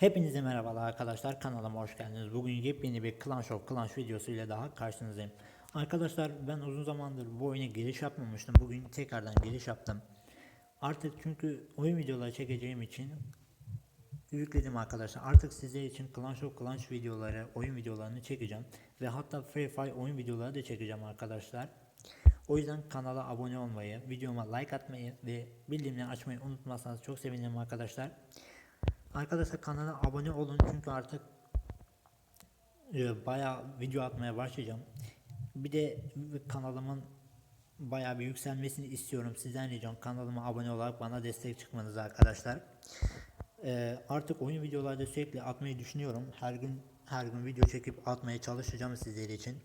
Hepinize merhabalar arkadaşlar kanalıma hoş geldiniz. Bugün yepyeni bir Clash of Clans videosu ile daha karşınızdayım. Arkadaşlar ben uzun zamandır bu oyuna giriş yapmamıştım. Bugün tekrardan giriş yaptım. Artık çünkü oyun videoları çekeceğim için yükledim arkadaşlar. Artık sizler için Clash of Clans videoları, oyun videolarını çekeceğim. Ve hatta Free Fire oyun videoları da çekeceğim arkadaşlar. O yüzden kanala abone olmayı, videoma like atmayı ve bildirimleri açmayı unutmazsanız çok sevinirim arkadaşlar. Arkadaşlar kanala abone olun çünkü artık e, bayağı video atmaya başlayacağım. Bir de kanalımın bayağı bir yükselmesini istiyorum. Sizden ricam kanalıma abone olarak bana destek çıkmanız arkadaşlar. E, artık oyun videolarda sürekli atmayı düşünüyorum. Her gün her gün video çekip atmaya çalışacağım sizler için.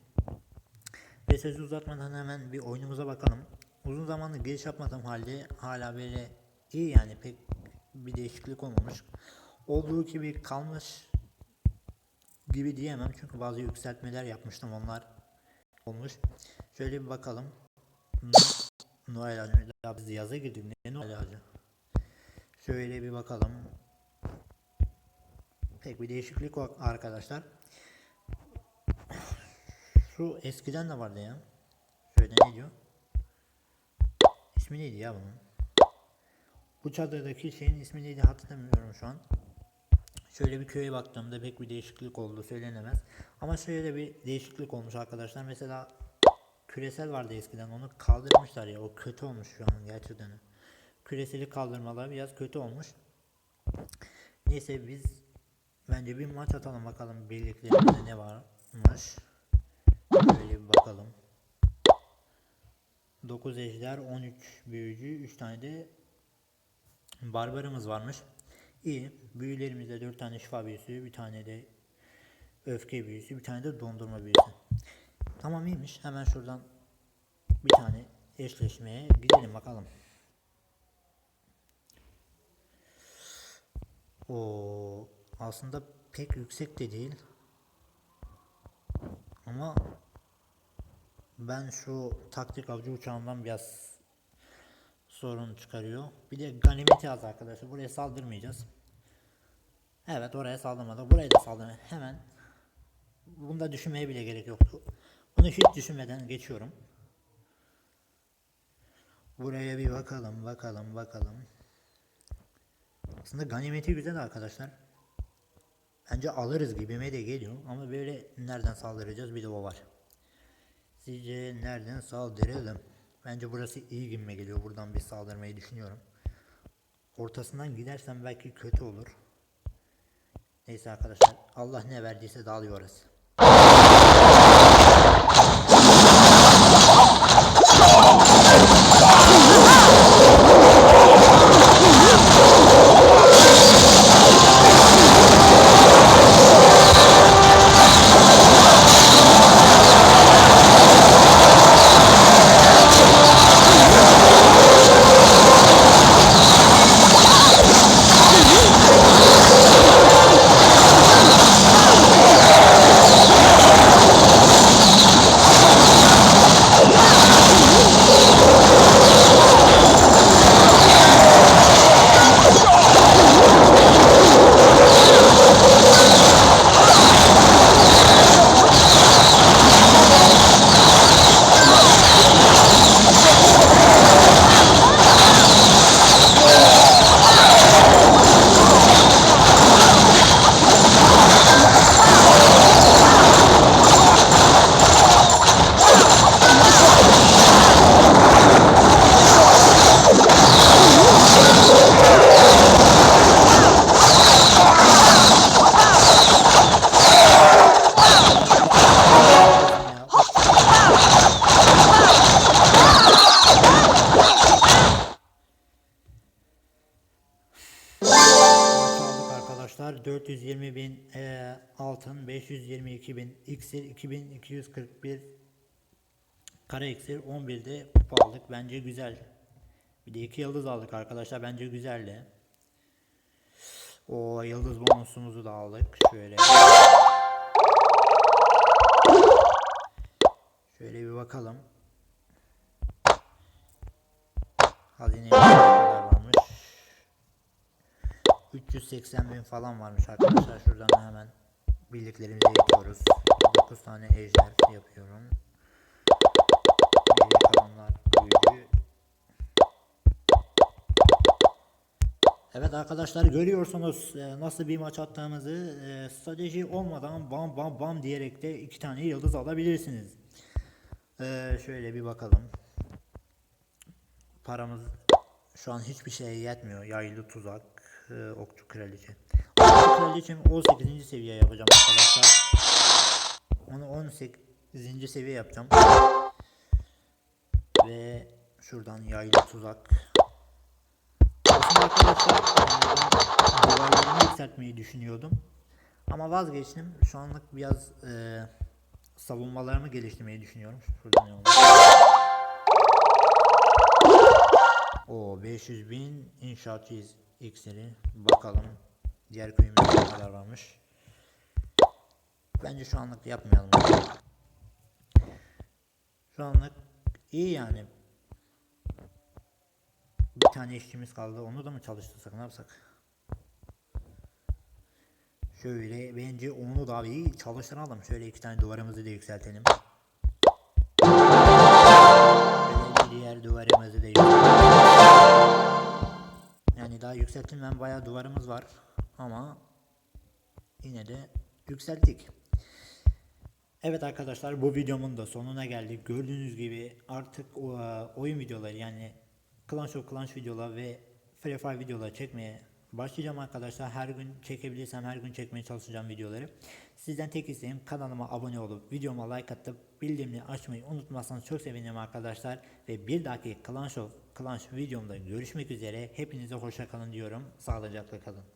Ve sözü uzatmadan hemen bir oyunumuza bakalım. Uzun zamandır giriş yapmadığım halde hala böyle iyi yani pek bir değişiklik olmamış. Olduğu gibi kalmış gibi diyemem çünkü bazı yükseltmeler yapmıştım onlar olmuş. Şöyle bir bakalım. No- Noel ağacı. Ya biz yaza girdik ne Noel ağacı? Şöyle bir bakalım. Pek bir değişiklik yok arkadaşlar. Şu eskiden de vardı ya. Şöyle ne diyor? İsmi neydi ya bunun? Bu çadırdaki şeyin ismi neydi hatırlamıyorum şu an. Şöyle bir köye baktığımda pek bir değişiklik oldu söylenemez. Ama şöyle bir değişiklik olmuş arkadaşlar. Mesela küresel vardı eskiden onu kaldırmışlar ya o kötü olmuş şu an gerçekten. Küreseli kaldırmalar biraz kötü olmuş. Neyse biz bence bir maç atalım bakalım birliklerimizde ne varmış. Şöyle bir bakalım. 9 ejder, 13 büyücü, 3 tane de barbarımız varmış. İyi. Büyülerimizde 4 tane şifa büyüsü, bir tane de öfke büyüsü, bir tane de dondurma büyüsü. Tamam iyiymiş. Hemen şuradan bir tane eşleşmeye gidelim bakalım. O aslında pek yüksek de değil. Ama ben şu taktik avcı uçağından biraz sorun çıkarıyor. Bir de ganimeti az arkadaşlar. Buraya saldırmayacağız. Evet oraya saldırmadık. Buraya da saldırmadık. Hemen bunda düşünmeye bile gerek yoktu. Bunu hiç düşünmeden geçiyorum. Buraya bir bakalım, bakalım, bakalım. Aslında ganimeti güzel arkadaşlar. Bence alırız gibime de geliyor ama böyle nereden saldıracağız bir de o var. Sizce nereden saldıralım? Bence burası iyi gibime geliyor. Buradan bir saldırmayı düşünüyorum. Ortasından gidersem belki kötü olur. Neyse arkadaşlar Allah ne verdiyse dağılıyoruz. Ya, arkadaşlar. 420 bin e, altın, 522 bin iksir, 2241 kara iksir, 11 de kupa aldık. Bence güzel. Bir de iki yıldız aldık arkadaşlar. Bence güzeldi. O yıldız bonusumuzu da aldık. Şöyle. Şöyle bir bakalım. Hazine 380 bin falan varmış arkadaşlar. Şuradan hemen bildiklerimizi yapıyoruz. 9 tane ejder yapıyorum. Geriye kalanlar büyücü. Evet arkadaşlar görüyorsunuz e, nasıl bir maç attığımızı E, strateji olmadan bam bam bam diyerek de iki tane yıldız alabilirsiniz. E, şöyle bir bakalım. Paramız şu an hiçbir şeye yetmiyor. Yaylı tuzak, e, okçu kraliçe. Okçu kraliçem 18. seviye yapacağım arkadaşlar. Onu 18. seviye yapacağım. Ve şuradan yaylı tuzak. Aslında arkadaşlar ben duvarlarımı yükseltmeyi düşünüyordum. Ama vazgeçtim. Şu anlık biraz e, savunmalarımı geliştirmeyi düşünüyorum. Şuradan yollayayım. O 500 bin inşaatçıyız iksiri. Bakalım diğer köyümüzde ne kadar varmış. Bence şu anlık yapmayalım. Şu anlık iyi yani. Bir tane işçimiz kaldı. Onu da mı çalıştırsak ne yapsak? Şöyle bence onu da bir çalıştıralım. Şöyle iki tane duvarımızı da yükseltelim. Şöyle diğer duvarımızı daha yükseltilmeyen bayağı duvarımız var. Ama yine de yükselttik. Evet arkadaşlar bu videomun da sonuna geldik. Gördüğünüz gibi artık e, oyun videoları yani Clash of Clans videolar ve Free Fire videolar çekmeye başlayacağım arkadaşlar. Her gün çekebilirsem her gün çekmeye çalışacağım videoları. Sizden tek isteğim kanalıma abone olup videoma like atıp bildirimleri açmayı unutmazsanız çok sevinirim arkadaşlar. Ve bir dahaki Clash of Clans videomda görüşmek üzere. Hepinize hoşça kalın diyorum. Sağlıcakla kalın.